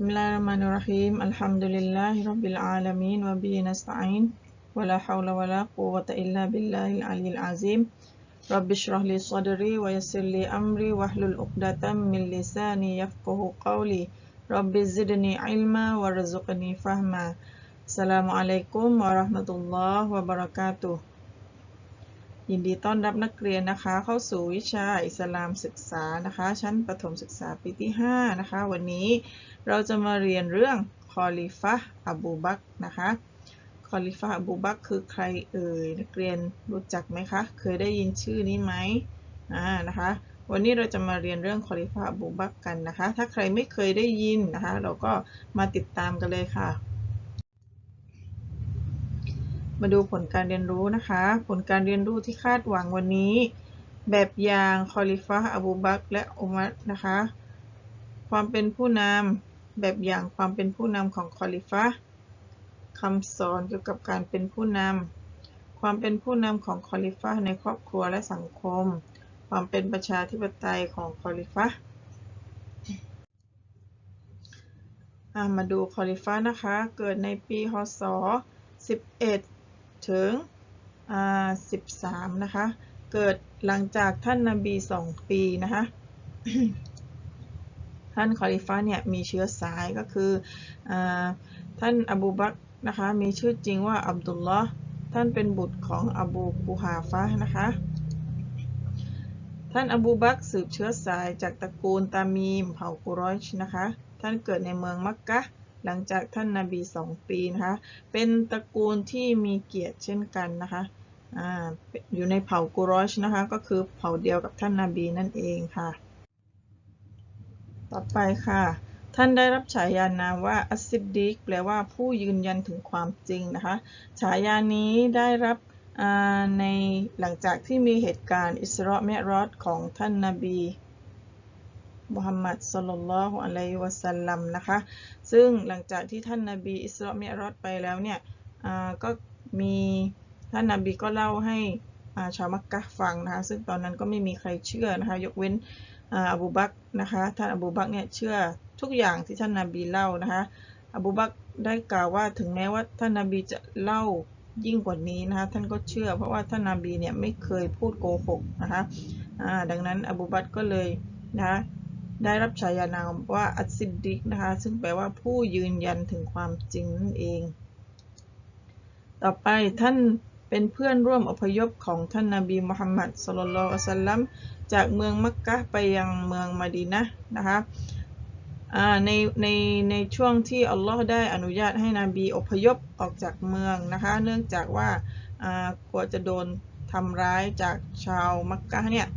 Bismillahirrahmanirrahim. Alhamdulillahirrabbilalamin. Wabi nasta'in. Wa la hawla wa la quwata illa billahil alil azim. Rabbi syrah li sadri wa yassir li amri wa hlul uqdatan min lisani yafquhu qawli. Rabbi zidni ilma wa fahma. Assalamualaikum warahmatullahi wabarakatuh. ยินดีต้อนรับนักเรียนนะคะ เข้าสู่วิชาอิสลามศึกษานะคะ ชั้นประถมศึกษาปีที่ 5 นะคะ วันนี้เราจะมาเรียนเรื่องคอลิฟะอบูบักนะคะคอลิฟะอบูบักคือใครเอ่ยนักเรียนรู้จักไหมคะ เคยได้ยินชื่อนี้ไหมอ่านะคะ วันนี้เราจะมาเรียนเรื่องคอลิฟะอบูบักกันนะคะ ถ้าใครไม่เคยได้ยินนะคะ เราก็มาติดตามกันเลยค่ะ มาดูผลการเรียนรู้นะคะ ผลการเรียนรู้ที่คาดหวังวันนี้ แบบอย่างคอลิฟะอบูบักและอุมัรนะคะ ความเป็นผู้นำแบบอย่างความเป็นผู้นำของคอลิฟะคำสอนเกี่ยวกับการเป็นผู้นำความเป็นผู้นำของคอลิฟะในครอบครัวและสังคม ความเป็นประชาธิปไตยของคอลิฟะมาดูคอลิฟะนะคะ เกิดในปีพศ11 ถึง13นะคะ เกิดหลังจากท่านนาบี2ปีนะคะท่านคอลิฟะเนี่ยมีเชื้อสายก็คืออท่านอบูบักนะคะมีชื่อจริงว่าอับดุลลอฮ์ท่านเป็นบุตรของอบูกูฮาฟะนะคะท่านอบูบักสืบเชื้อสายจากตระกูลตามีมเผ่ากุรอยชนะคะ ท่านเกิดในเมืองมักกะ หลังจากท่านนาบี2ปีนะคะเป็นตระกูลที่มีเกียรติเช่นกันนะคะออยู่ในเผ่ากุรอชนะคะก็คือเผ่าเดียวกับท่านนาบีนั่นเองค่ะ ต่อไปค่ะ ท่านได้รับฉายานามว่าอัสซิดดิกแปลว่าผู้ยืนยันถึงความจริงนะคะฉายานี้ได้รับในหลังจากที่มีเหตุการณ์อิสราเมรอดของท่านนาบี มุฮัมมัดสลลัลลอฮุอะลัยฮิวะสัลลัมนะคะซึ่งหลังจากที่ท่านนาบีอิสรามิรอดไปแล้วเนี่ยก็มีท่านนาบีก็เล่าให้ชาวมักกะฟังนะคะซึ่งตอนนั้นก็ไม่มีใครเชื่อนะคะยกเว้นอบูบักนะคะท่านอบูบักเนี่ยเชื่อทุกอย่างที่ท่านนาบีเล่านะคะอบูบักได้กล่าวว่าถึงแม้ว่าท่านนาบีจะเล่ายิ่งกว่านี้นะคะท่านก็เชื่อ เพราะว่าท่านนาบีเนี่ยไม่เคยพูดโกหกนะคะดังนั้นอบูบักก็เลยนะคะ ได้รับฉายานามว่าอัสซิดดิกนะคะ ซึ่งแปลว่าผู้ยืนยันถึงความจริงนั่นเอง ต่อไปท่านเป็นเพื่อนร่วมอพยพของท่านนาบีมุฮัมมัดสุลลัลอัลลัมจากเมืองมักกะไปยังเมืองมาดีนะนะคะในในในช่วงที่อัลลอฮ์ได้อนุญาตให้นบีอพยพออกจากเมืองนะคะ เนื่องจากว่ากลัวจะโดนทำร้ายจากชาวมักกะเนี่ย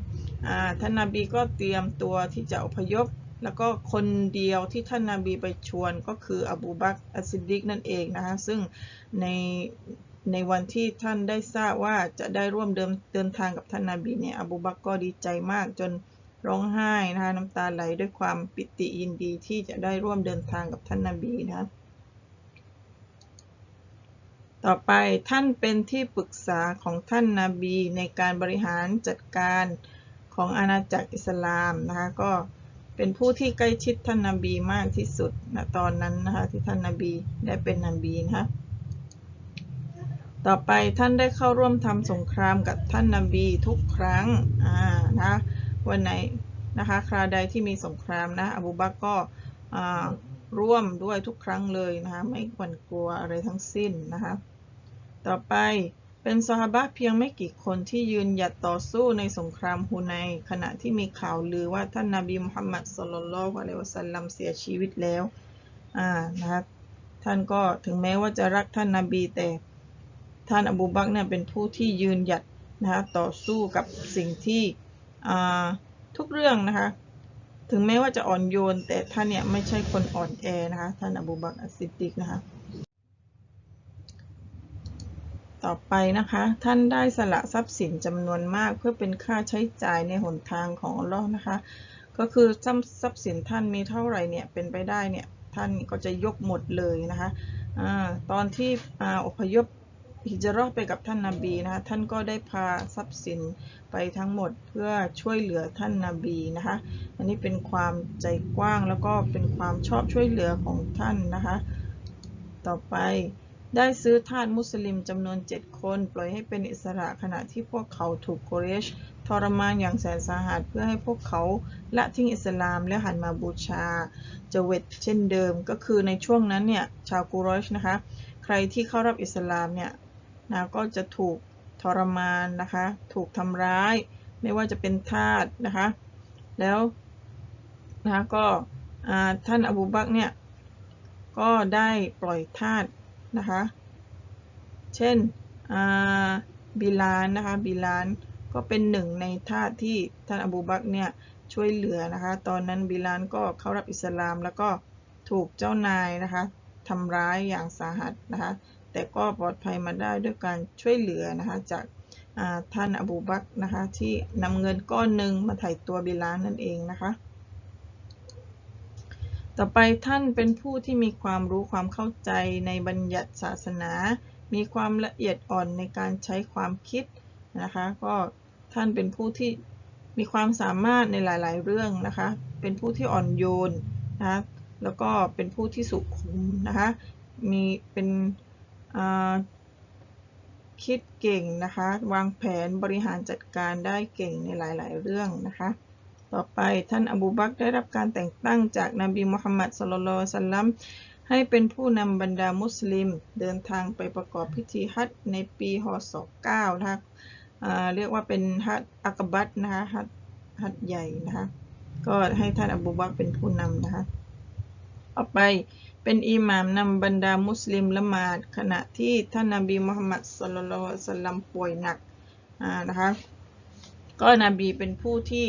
ท่านนาบีก็เตรียมตัวที่จะอพยพ แล้วก็คนเดียวที่ท่านนาบีไปชวนก็คืออบูบักอัสซิดดิกนั่นเองนะคะซึ่งในในวันที่ท่านได้ทราบว่าจะได้ร่วมเดินเดินทางกับท่านนาบีเนี่ยอบูบักก็ดีใจมากจนร้องไห้นะคะน้ำตาไหลด้วยความปิติยินดีที่จะได้ร่วมเดินทางกับท่านนาบีนะต่อไปท่านเป็นที่ปรึกษาของท่านนาบีในการบริหารจัดการ ของอาณาจักรอิสลามนะคะก็เป็นผู้ที่ใกล้ชิดท่านนาบีมากที่สุดนะตอนนั้นนะคะที่ท่านนาบีได้เป็นนบีนะคะต่อไปท่านได้เข้าร่วมทำสงครามกับท่านนาบีทุกครั้งอ่านะวันไหนนะคะคราวใดที่มีสงครามนะอบูบักก็ร่วมด้วยทุกครั้งเลยนะคะไม่หวั่นกลัวอะไรทั้งสิ้นนะคะต่อไป เป็นซอฮาบะเพียงไม่กี่คนที่ยืนหยัดต่อสู้ในสงครามฮูไนขณะที่มีข่าวลือว่าท่านนาบีมุฮัมมัดสุลลัลฮุอะลัยวะสัลลัมเสียชีวิตแล้วอ่านะคะท่านก็ถึงแม้ว่าจะรักท่านนาบีแต่ท่านอบูบักเนี่ยเป็นผู้ที่ยืนหยัดนะคะต่อสู้กับสิ่งที่อ่าทุกเรื่องนะคะถึงแม้ว่าจะอ่อนโยน แต่ท่านเนี่ยไม่ใช่คนอ่อนแอนะคะท่านอบูบักอัสซิดิกนะคะ ต่อไปนะคะ ท่านได้สละทรัพย์สินจำนวนมาก เพื่อเป็นค่าใช้จ่ายในหนทางของอัลลอฮ์นะคะ ก็คือทรัพย์สินท่านมีเท่าไหร่เนี่ยเป็นไปได้เนี่ยท่านก็จะยกหมดเลยนะคะอตอนที่อพยพฮิจราะห์ไปกับท่านนาบีนะคะท่านก็ได้พาทรัพย์สินไปทั้งหมดเพื่อช่วยเหลือท่านนาบีนะคะอันนี้เป็นความใจกว้างแล้วก็เป็นความชอบช่วยเหลือของท่านนะคะ ต่อไป ได้ซื้อทาสมุสลิมจำนวน7คน ปล่อยให้เป็นอิสระขณะที่พวกเขาถูกโกเรชทรมานอย่างแสนสาหัสเพื่อให้พวกเขาละทิ้งอิสลามและหันมาบูชาเจเวตเช่นเดิมก็คือในช่วงนั้นเนี่ยชาวกูเรชนะคะใครที่เข้ารับอิสลามเนี่ยนะก็จะถูกทรมานนะคะถูกทำร้าย ไม่ว่าจะเป็นทาสนะคะแล้วนะคะก็ท่านอบูบักเนี่ยก็ได้ปล่อยทาส นะคะ เช่นบิลานนะคะบิลานก็เป็นหนึ่งในทาสที่ท่านอบูบักเนี่ยช่วยเหลือนะคะ ตอนนั้นบิลานก็เข้ารับอิสลามแล้วก็ถูกเจ้านายนะคะทำร้ายอย่างสาหัสนะคะ แต่ก็ปลอดภัยมาได้ด้วยการช่วยเหลือนะคะจากท่านอบูบักนะคะที่นำเงินก้อนหนึ่งมาไถ่ตัวบิลานนั่นเองนะคะ ต่อไปท่านเป็นผู้ที่มีความรู้ความเข้าใจในบัญญัติศาสนา มีความละเอียดอ่อนในการใช้ความคิดนะคะ ก็ท่านเป็นผู้ที่มีความสามารถในหลาย ๆ เรื่องนะคะ เป็นผู้ที่อ่อนโยนนะคะแล้วก็เป็นผู้ที่สุขุมนะคะ มีเป็นคิดเก่งนะคะ วางแผนบริหารจัดการได้เก่งในหลาย ๆ เรื่องนะคะ ต่อไป ท่านอบูบักได้รับการแต่งตั้งจากนบีมุฮัมมัดสุลลัลสัลลัมให้เป็นผู้นำบรรดามุสลิม เดินทางไปประกอบพิธีฮัจในปีฮศ9นะคะเรียกว่าเป็นฮัจอักบัตนะคะฮัจฮัจใหญ่นะคะก็ให้ท่านอบูบักเป็นผู้นำนะคะต่อไปเป็นอิหม่ามนำบรรดามุสลิมละหมาดขณะที่ท่านนบีมุฮัมมัดสุลลัลสัลลัมป่วยหนักนะคะก็นบีเป็นผู้ที่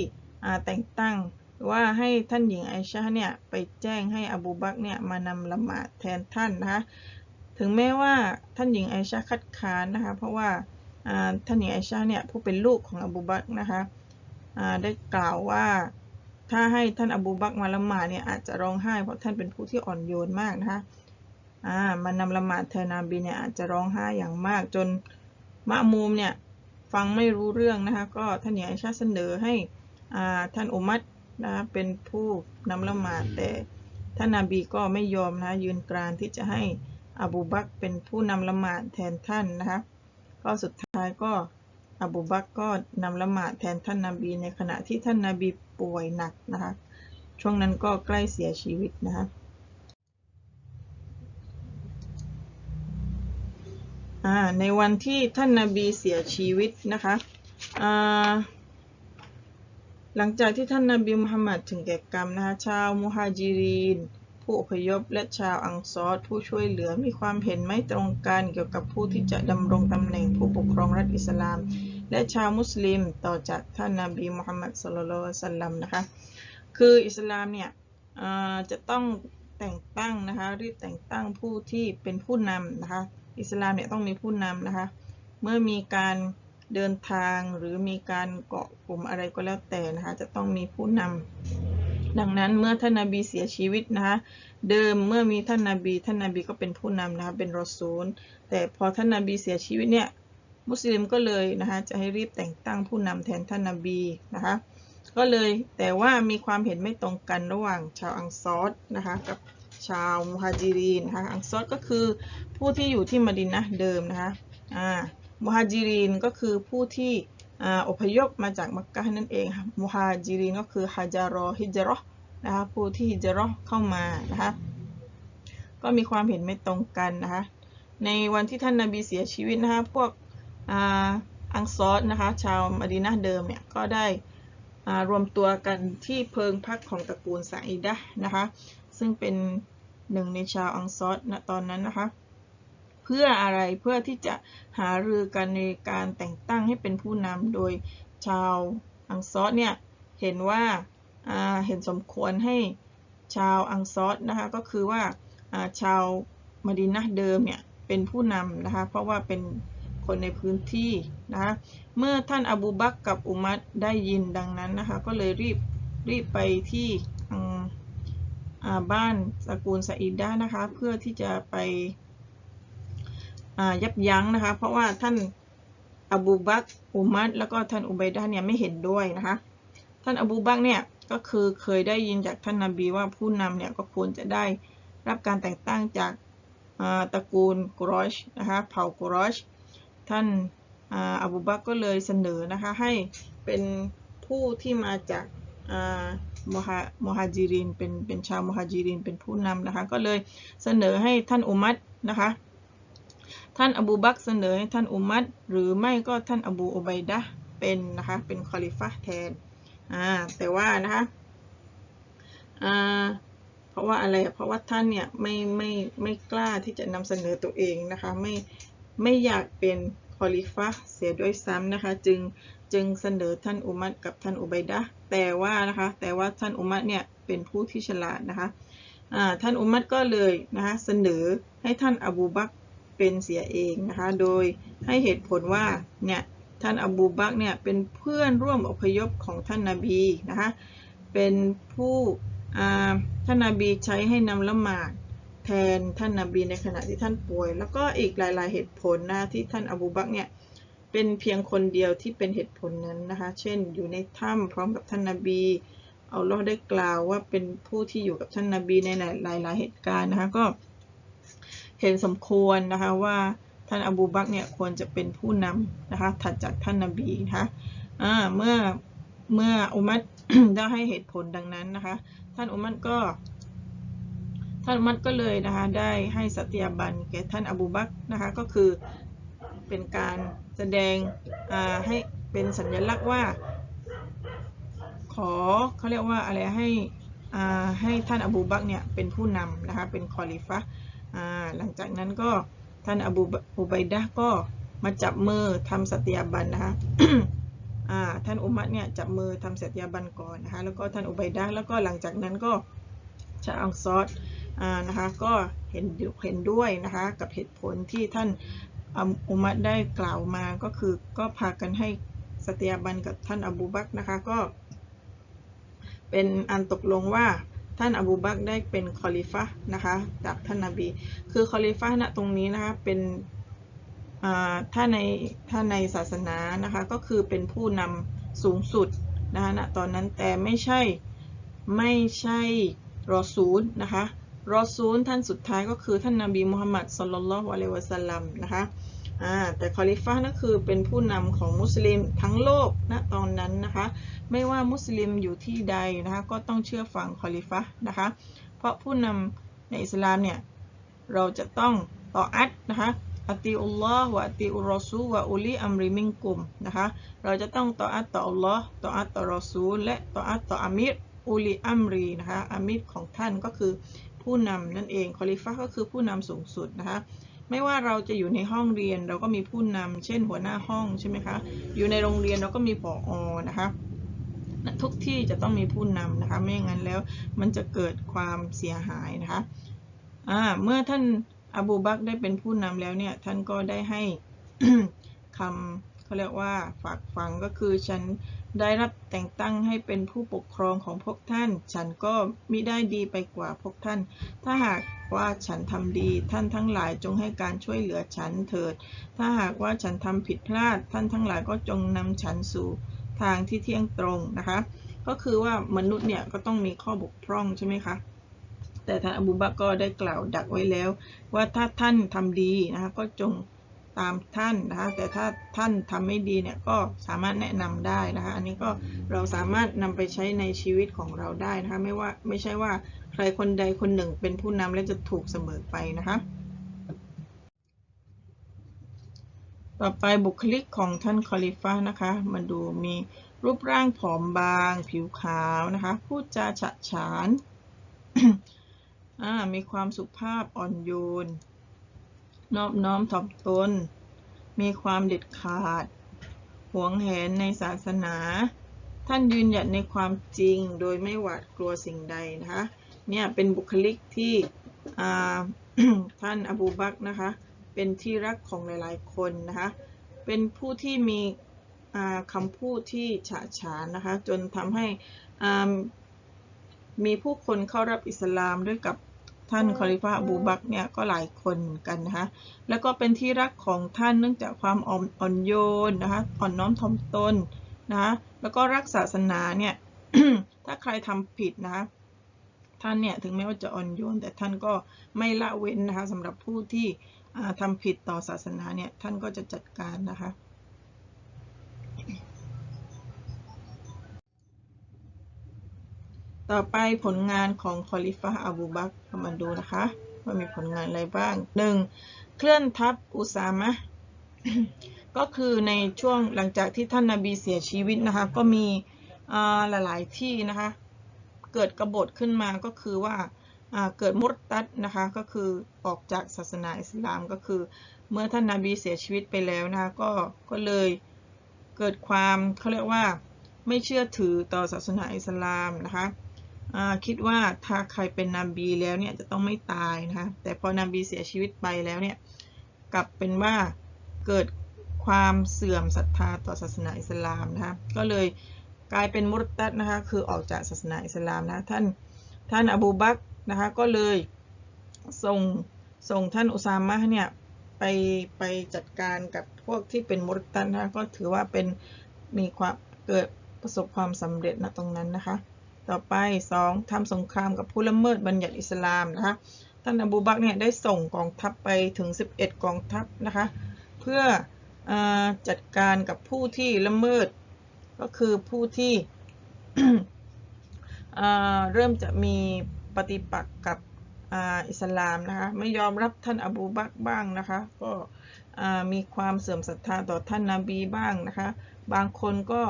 แต่งตั้งว่าให้ท่านหญิงไอชาเนี่ยไปแจ้งให้อบูบักเนี่ยมานำละหมาดแทนท่านนะคะถึงแม้ว่าท่านหญิงไอชาคัดค้านนะคะเพราะว่าท่านหญิงไอชาเนี่ยผู้เป็นลูกของอบูบักนะคะได้กล่าวว่าถ้าให้ท่านอบูบักมาละหมาดเนี่ยอาจจะร้องไห้เพราะท่านเป็นผู้ที่อ่อนโยนมากนะคะมานำละหมาดแทนนาบีเนี่ยอาจจะร้องไห้อย่างมากจนมะมูมเนี่ยฟังไม่รู้เรื่องนะคะก็ท่านหญิงไอชาเสนอให้ ท่านอุมัตนะเป็นผู้นำละหมาดแต่ท่านนาบีก็ไม่ยอมนะยืนกรานที่จะให้อบูบักเป็นผู้นำละหมาดแทนท่านนะคะก็สุดท้ายก็อบูบักก็นำละหมาดแทนท่านนาบี ในขณะที่ท่านนาบีป่วยหนักนะคะช่วงนั้นก็ใกล้เสียชีวิตนะคะในวันที่ท่านนาบีเสียชีวิตนะคะ หลังจากที่ท่านนาบีมุฮัมมัดถึงแก่กรรมนะคะชาวมุฮัจิรีนผู้อพยพและชาวอังซอรผู้ช่วยเหลือมีความเห็นไม่ตรงกันเกี่ยวกับผู้ที่จะดำรงตำแหน่งผู้ปกครองรัฐอิสลาม และชาวมุสลิมต่อจากท่านนาบีมุฮัมมัดสุลลัลสัลลัมนะคะคืออิสลามเนี่ยจะต้องแต่งตั้งนะคะรีบแต่งตั้งผู้ที่เป็นผู้นำนะคะอิสลามเนี่ยต้องมีผู้นำนะคะเมื่อมีการ เดินทางหรือมีการเกาะกลุ่มอะไรก็แล้วแต่นะคะจะต้องมีผู้นำดังนั้นเมื่อท่านนาบีเสียชีวิตนะคะเดิมเมื่อมีท่านนาบีท่านนาบีก็เป็นผู้นำนะคะเป็นรอซูล แต่พอท่านนาบีเสียชีวิตเนี่ยมุสลิมก็เลยนะคะจะให้รีบแต่งตั้งผู้นำแทนท่านนาบีนะคะก็เลยแต่ว่ามีความเห็นไม่ตรงกันระหว่างชาวอังซอดนะคะกับชาวมุฮัจิรีนนะคะอังซอดก็คือผู้ที่อยู่ที่มดินนะเดิมนะคะอ่า มุฮัจิรินก็คือผู้ที่อพยพมาจากมักกะนั่นเองค่ะมุฮัจิรินก็คือฮาจารอฮิจรอนะคะผู้ที่ฮิจรอเข้ามานะคะก็มีความเห็นไม่ตรงกันนะคะในวันที่ท่านนาบีเสียชีวิตนะคะพวกอังซอสนะคะชาวมดีนาเดิมเนี่ยก็ได้รวมตัวกันที่เพิงพักของตระกูลซาอิดะนะคะซึ่งเป็นหนึ่งในชาวอังซอสณตอนนั้นนะคะ เพื่ออะไรเพื่อที่จะหารือกันในการแต่งตั้งให้เป็นผู้นำโดยชาวอังซอสเนี่ยเห็นว่าเห็นสมควรให้ชาวอังซอสนะคะก็คือว่าชาวมาดินะเดิมเนี่ยเป็นผู้นำนะคะเพราะว่าเป็นคนในพื้นที่นะคะเมื่อท่านอบูบักกับอุมัดได้ยินดังนั้นนะคะก็เลยรีบรีบไปที่บ้านสกุลซาอิดดานะคะเพื่อที่จะไป ยับยั้งนะคะ เพราะว่าท่านอบูบักอุมัดแล้วก็ท่านอุบัยดะห์เนี่ยไม่เห็นด้วยนะคะ ท่านอบูบักเนี่ยก็คือเคยได้ยินจากท่านนาบีว่าผู้นำเนี่ยก็ควรจะได้รับการแต่งตั้งจากตระกูลกรอชนะคะเผ่ากรอชท่านอบูบักก็เลยเสนอนะคะให้เป็นผู้ที่มาจากมฮามฮาจิรินเป็นเป็นชาวมฮาจิรินเป็นผู้นำนะคะ ก็เลยเสนอให้ท่านอุมัดนะคะ ท่านอบูบักเสนอให้ท่านอุมัดหรือไม่ก็ท่านอบูอุบัยดะเป็นนะคะเป็นคอลิฟะแทนอ่าแต่ว่านะคะอ่าเพราะว่าอะไรเพราะว่าท่านเนี่ยไม่ไม่ไม่กล้าที่จะนำเสนอตัวเองนะคะไม่ไม่อยากเป็นคอลิฟะเสียด้วยซ้ำนะคะจึงจึงเสนอท่านอุมัดกับท่านอุบัยดะแต่ว่านะคะแต่ว่าท่านอุมัดเนี่ยเป็นผู้ที่ฉลาดนะคะท่านอุมัดก็เลยนะคะเสนอให้ท่านอบูบัก เป็นเสียเองนะคะ โดยให้เหตุผลว่าเนี่ยท่านอบูบักเนี่ยเป็นเพื่อนร่วมอพยพของท่านนาบีนะคะ เป็นผู้ท่านนาบีใช้ให้นำละหมาดแทนท่านนาบีในขณะที่ท่านป่วย แล้วก็อีกหลาย ๆ เหตุผลนะที่ท่านอบูบักเนี่ยเป็นเพียงคนเดียวที่เป็นเหตุผลนั้นนะคะ เช่น อยู่ในถ้ำพร้อมกับท่านนาบีเอัลลอได้กล่าวว่าเป็นผู้ที่อยู่กับท่านนาบีในหลาย ๆ เหตุการณ์นะคะก็ เห็นสมควรนะคะว่าท่านอบูบักเนี่ยควรจะเป็นผู้นำนะคะถัดจากท่านนบีนะคะอ่าเมื่อเมื่ออุมัดได้ให้เหตุผลดังนั้นนะคะท่านอุมัดก็ ท่านอุมัดก็เลยนะคะได้ให้สัตยาบันแก่ท่านอบูบักนะคะก็คือเป็นการแสดงให้เป็นสัญลักษณ์ว่า ขอเขาเรียกว่าอะไรให้ให้ท่านอบูบักเนี่ยเป็นผู้นำนะคะเป็นคอลิฟะ หลังจากนั้นก็ท่านอบูอุบัยดะก็มาจับมือทำสัตยาบันนะคะท่านอุมัดเนี่ยจับมือทำสัตยาบันก่อนนะคะแล้วก็ท่านอุบัยดะแล้วก็หลังจากนั้นก็ชาอังซอดนะคะก็เห็นเห็นด้วยนะคะกับเหตุผลที่ท่านอุมัดได้กล่าวมาก็คือก็พากันให้สัตยาบันกับท่านอบูบักนะคะก็เป็นอันตกลงว่า ท่านอบูบักได้เป็นคอลิฟะนะคะจากท่านนาบี คือคอลิฟะห์ณตรงนี้นะคะเป็นถ้าในถ้าในศาสนานะคะก็คือเป็นผู้นำสูงสุดนะคะณตอนนั้นแต่ไม่ใช่ไม่ใช่รอซูลนะคะรอซูลท่านสุดท้ายก็คือท่านนาบีมุฮัมมัดสลลัลลอฮุอะลัยวะสัลลัมนะคะ แต่คอลิฟะห์นั่นคือเป็นผู้นำของมุสลิมทั้งโลกณตอนนั้นนะคะ ไม่ว่ามุสลิมอยู่ที่ใดนะคะ ก็ต้องเชื่อฟังคอลิฟะห์นะคะ เพราะผู้นำในอิสลามเนี่ย เราจะต้องต่ออัดนะคะอัติอุลลอฮ์วะอัติอุรอซูวะอุลีอัมริมิงกุมนะคะ เราจะต้องต่ออัดต่ออัลลอฮ์ต่ออัดต่อรอซูลและต่ออัดต่ออามิรอุลีอัมรีนะคะอามิรของท่านก็คือผู้นำนั่นเองคอลิฟะห์ก็คือผู้นำสูงสุดนะคะ ไม่ว่าเราจะอยู่ในห้องเรียนเราก็มีผู้นำเช่นหัวหน้าห้องใช่ไหมคะ อยู่ในโรงเรียนเราก็มีผอนะคะทุกที่จะต้องมีผู้นำนะคะ ไม่อย่างนั้นแล้วมันจะเกิดความเสียหายนะคะะเมื่อท่านอบูบักได้เป็นผู้นำแล้วเนี่ย ท่านก็ได้ให้คำเขาเรียกว่าฝากฝังก็คือฉัน ได้รับแต่งตั้งให้เป็นผู้ปกครองของพวกท่าน ฉันก็มิได้ดีไปกว่าพวกท่าน ถ้าหากว่าฉันทำดีท่านทั้งหลายจงให้การช่วยเหลือฉันเถิด ถ้าหากว่าฉันทำผิดพลาด ท่านทั้งหลายก็จงนำฉันสู่ทางที่เที่ยงตรงนะคะ ก็คือว่ามนุษย์เนี่ยก็ต้องมีข้อบกพร่องใช่ไหมคะแต่ท่านอบูบักก็ได้กล่าวดักไว้แล้ว ว่าถ้าท่านทำดีนะคะก็จง ตามท่านนะคะ แต่ถ้าท่านทำไม่ดีเนี่ยก็สามารถแนะนำได้นะคะ อันนี้ก็เราสามารถนำไปใช้ในชีวิตของเราได้นะคะ ไม่ว่าไม่ใช่ว่าใครคนใดคนหนึ่งเป็นผู้นำและจะถูกเสมอไปนะคะ ต่อไปบุคลิกของท่านคอลิฟะนะคะ มาดูมีรูปร่างผอมบาง ผิวขาวนะคะ พูดจาฉะฉาน มีความสุภาพอ่อนโยน นอบน้อมถ่อมตน มีความเด็ดขาด หวงแหนในศาสนา ท่านยืนหยัดในความจริงโดยไม่หวาดกลัวสิ่งใดนะคะ เนี่ยเป็นบุคลิกที่ท่านอบูบักนะคะ เป็นที่รักของหลายๆคนนะคะ เป็นผู้ที่มีคำพูดที่ฉะฉานนะคะ จนทำให้มีผู้คนเข้ารับอิสลามด้วยกับ ท่านคอลิฟะบูบักเนี่ยก็หลายคนกันนะคะแล้วก็เป็นที่รักของท่านเนื่องจากความอ่อนโยนนะคะอ่อนน้อมถ่อมตนนะะแล้วก็รักศาสนาเนี่ยถ้าใครทำผิดนะคะท่านเนี่ยถึงแม้ว่าจะอ่อนโยนแต่ท่านก็ไม่ละเว้นนะคะสำหรับผู้ที่อ่าทำผิดต่อศาสนาเนี่ยท่านก็จะจัดการนะคะ ต่อไปผลงานของคอลิฟะอบูบักเรามาดูนะคะ ว่ามีผลงานอะไรบ้าง 1. เคลื่อนทัพอุซามะก็คือในช่วงหลังจากที่ท่านนาบีเสียชีวิตนะคะ ก็มีหลายๆที่นะคะ เกิดกบฏขึ้นมาก็คือว่าเกิดมุตตัดนะคะก็คือออกจากศาสนาอิสลามก็คือ เมื่อท่านนาบีเสียชีวิตไปแล้วนะคะก็ก็เลยเกิดความเขาเรียกว่าไม่เชื่อถือต่อศาสนาอิสลามนะคะ คิดว่าถ้าใครเป็นนบีแล้วเนี่ยจะต้องไม่ตายนะคะแต่พอนบีเสียชีวิตไปแล้วเนี่ยกลับเป็นว่าเกิดความเสื่อมศรัทธาต่อศาสนาอิสลามนะคะก็เลยกลายเป็นมุตตัดนะคะคือออกจากศาสนาอิสลามนะท่านท่านอบูบักนะคะก็เลยส่งส่งท่านอุซามะเนี่ยไปไปจัดการกับพวกที่เป็นมุตตัดนะคะก็ถือว่าเป็นมีความเกิดประสบความสำเร็จนะตรงนั้นนะคะ ต่อไป 2. ทำสงครามกับผู้ละเมิดบัญญัติอิสลามนะคะท่านอบูบักเนี่ยได้ส่งกองทัพไปถึง 11 กองทัพนะคะเพื่ออจัดการกับผู้ที่ละเมิด ก็คือผู้ที่เริ่มจะมีปฏิปักษ์กับอ,อิสลามนะคะไม่ยอมรับท่านอบูบักบ้างนะคะก็มีความเสื่อมศรัทธาต่อท่านนาบีบ้างนะคะบางคนก็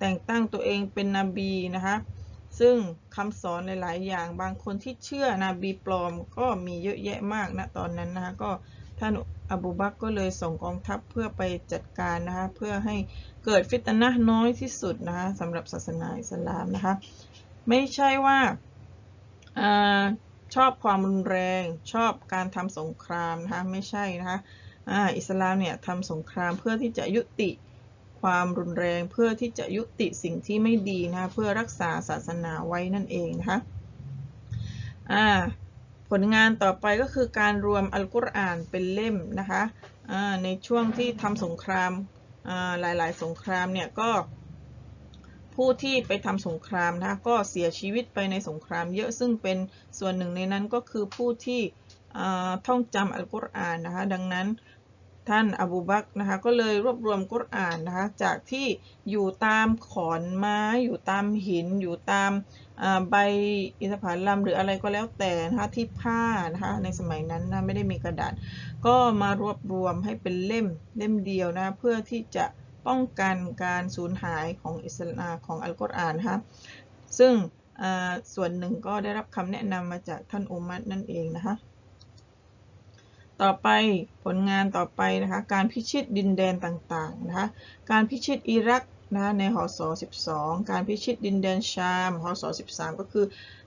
แต่งตั้งตัวเองเป็นนบีนะคะ ซึ่งคำสอนหลาย ๆ อย่าง บางคนที่เชื่อนาบีปลอมก็มีเยอะแยะมากนะตอนนั้นนะคะก็ท่านอบูบักก็เลยส่งกองทัพเพื่อไปจัดการนะคะเพื่อให้เกิดฟิตนะน้อยที่สุดนะคะสำหรับศาสนาอิสลามนะคะไม่ใช่ว่าอชอบความรุนแรงชอบการทำสงครามนะคะไม่ใช่นะคะออิสลามเนี่ยทำสงครามเพื่อที่จะยุติ ความรุนแรงเพื่อที่จะยุติสิ่งที่ไม่ดีนะเพื่อรักษาศาสนาไว้นั่นเองนะคะอ่าผลงานต่อไปก็คือการรวมอัลกุรอานเป็นเล่มนะคะในช่วงที่ทำสงครามาหลายๆ สงครามเนี่ยก็ผู้ที่ไปทำสงครามนะก็เสียชีวิตไปในสงครามเยอะซึ่งเป็นส่วนหนึ่งในนั้นก็คือผู้ที่ท่องจำอัลกุรอานนะคะดังนั้น ท่านอบูบักนะคะก็เลยรวบรวมกุรอานนะคะจากที่อยู่ตามขอนไม้ อยู่ตามหิน อยู่ตามใบอินทผลัมหรืออะไรก็แล้วแต่นะคะที่ผ้านะคะในสมัยนั้นนะไม่ได้มีกระดาษ ก็มารวบรวมให้เป็นเล่มเล่มเดียวนะเพื่อที่จะป้องกันการสูญหายของอิสลามของอัลกุรอานนะคะซึ่งส่วนหนึ่งก็ได้รับคำแนะนำมาจากท่านอุมัตนั่นเองนะคะ ต่อไปผลงานต่อไปนะคะการพิชิตดินแดนต่างๆนะคะการพิชิตอิรักนะคะในหศ12 การพิชิตดินแดนชามหศ13 ก็คือ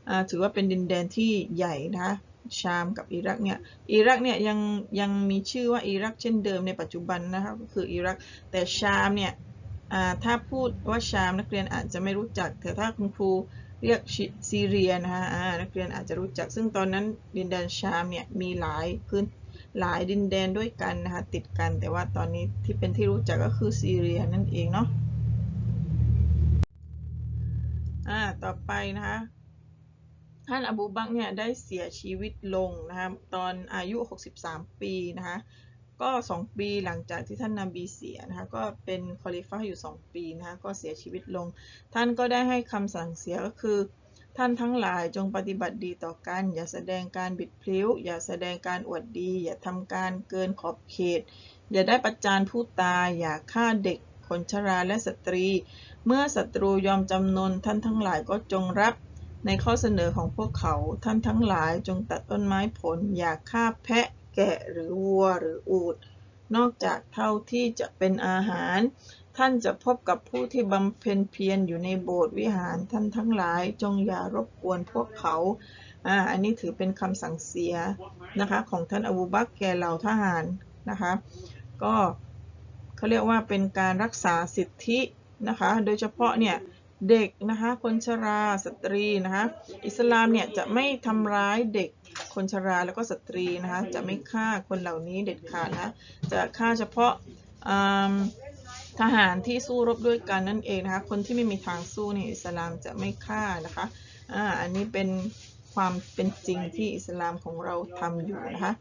อถือว่าเป็นดินแดนที่ใหญ่นะคะชามกับอิรักเนี่ยอิรักเนี่ยยังยังมีชื่อว่าอิรักเช่นเดิมในปัจจุบันนะคะก็คืออิรักแต่ชามเนี่ยถ้าพูดว่าชามนักเรียนอาจจะไม่รู้จักแต่ถ้าคุณครูเรียกซีเรียนะคะนักเรียนอาจจะรู้จัก ซึ่งตอนนั้นดินแดนชามเนี่ยมีหลายพื้น หลายดินแดนด้วยกันนะคะติดกันแต่ว่าตอนนี้ที่เป็นที่รู้จักก็คือซีเรียนั่นเองเนาะอ่าต่อไปนะคะท่านอบูบักเนี่ยได้เสียชีวิตลงนะคะตอนอายุ 63 ปีนะคะก็ 2 ปีหลังจากที่ท่านนาบีเสียนะคะก็เป็นคอลิฟะห์อยู่ 2 ปีนะคะก็เสียชีวิตลง ท่านก็ได้ให้คำสั่งเสียก็คือ ท่านทั้งหลายจงปฏิบัติดีต่อกัน อย่าแสดงการบิดพลิ้ว อย่าแสดงการอวดดี อย่าทำการเกินขอบเขต อย่าได้ประจานผู้ตาย อย่าฆ่าเด็ก คนชราและสตรี เมื่อศัตรูยอมจำนนท่านทั้งหลายก็จงรับในข้อเสนอของพวกเขา ท่านทั้งหลายจงตัดต้นไม้ผล อย่าฆ่าแพะ แกะหรือวัวหรืออูฐนอกจากเท่าที่จะเป็นอาหาร ท่านจะพบกับผู้ที่บำเพ็ญเพียรอยู่ในโบสถ์วิหารท่านทั้งหลาย จงอย่ารบกวนพวกเขาอ่าอันนี้ถือเป็นคำสั่งเสียนะคะของท่านอบูบักแก่เหล่าทหารนะคะก็เขาเรียกว่าเป็นการรักษาสิทธินะคะโดยเฉพาะเนี่ยเด็กนะคะคนชราสตรีนะคะอิสลามเนี่ยจะไม่ทำร้ายเด็กคนชราแล้วก็สตรีนะคะจะไม่ฆ่าคนเหล่านี้เด็ดขาดนะจะฆ่าเฉพาะอืม ทหารที่สู้รบด้วยกันนั่นเองนะคะ คนที่ไม่มีทางสู้เนี่ยอิสลามจะไม่ฆ่านะคะอ่าอันนี้เป็นความเป็นจริงที่อิสลามของเราทำอยู่นะคะ